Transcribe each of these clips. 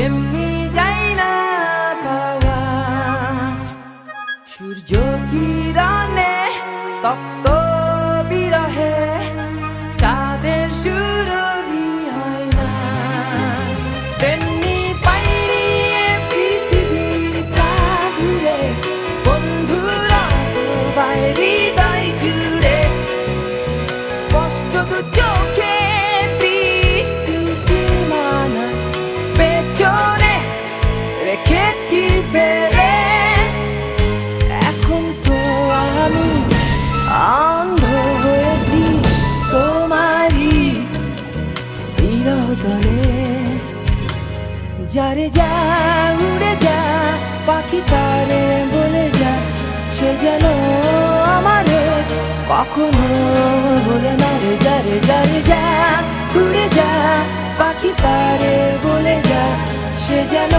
Give me Jogi যারে যা, উড়ে যা, পাখি তারে বলে যা, সে যেন আমারে কখনো বলে না রে যারে যারে যা উড়ে যা, পাখি তারে বলে যা, সে যেন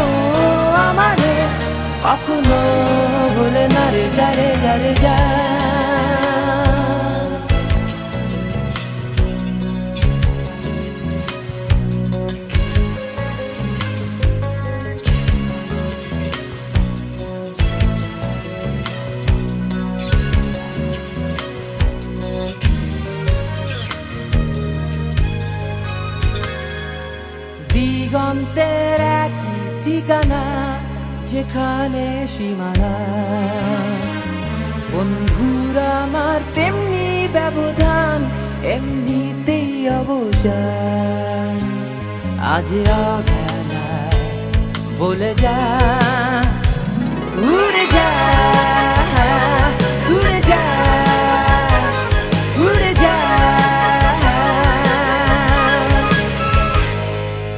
আমারে কখনো বলে না রে যারে যারে যা। দিগন্তের এক ঠিকানা, যেখানে সীমানা। বন্ধুরা আমার তেমনি ব্যবধান, এমনিতেই অবসান। আজ অবেলায় বলে যা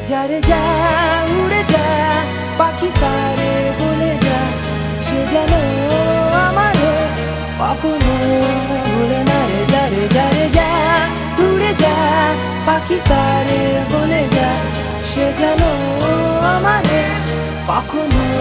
যারে যা, উড়ে যা, পাখি তারে বলে যা, সে যেন আমারে কখনো ভুলে না রে। যারে যারে যা, উড়ে যা, পাখি তারে বলে যা, সে যেন আমারে কখনো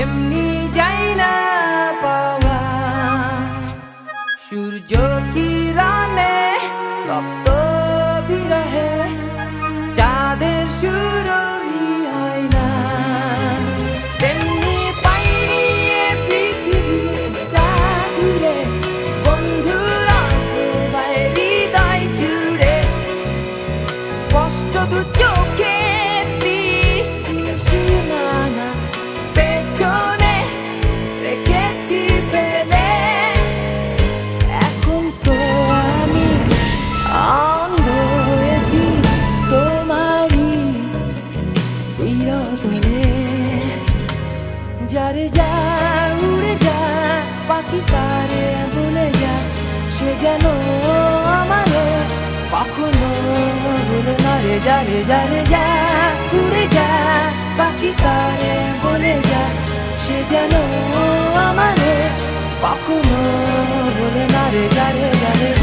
যেমনি যাই না পাওয়া। সূর্য কিরণে রক্ত বিরহে চাঁদের সুরভি কখনো বলে না রে যা রে যা উড়ে যা, পাখি তারে বলে যা, সে যেন আমারে কখনো বলে না রে যা রে যা।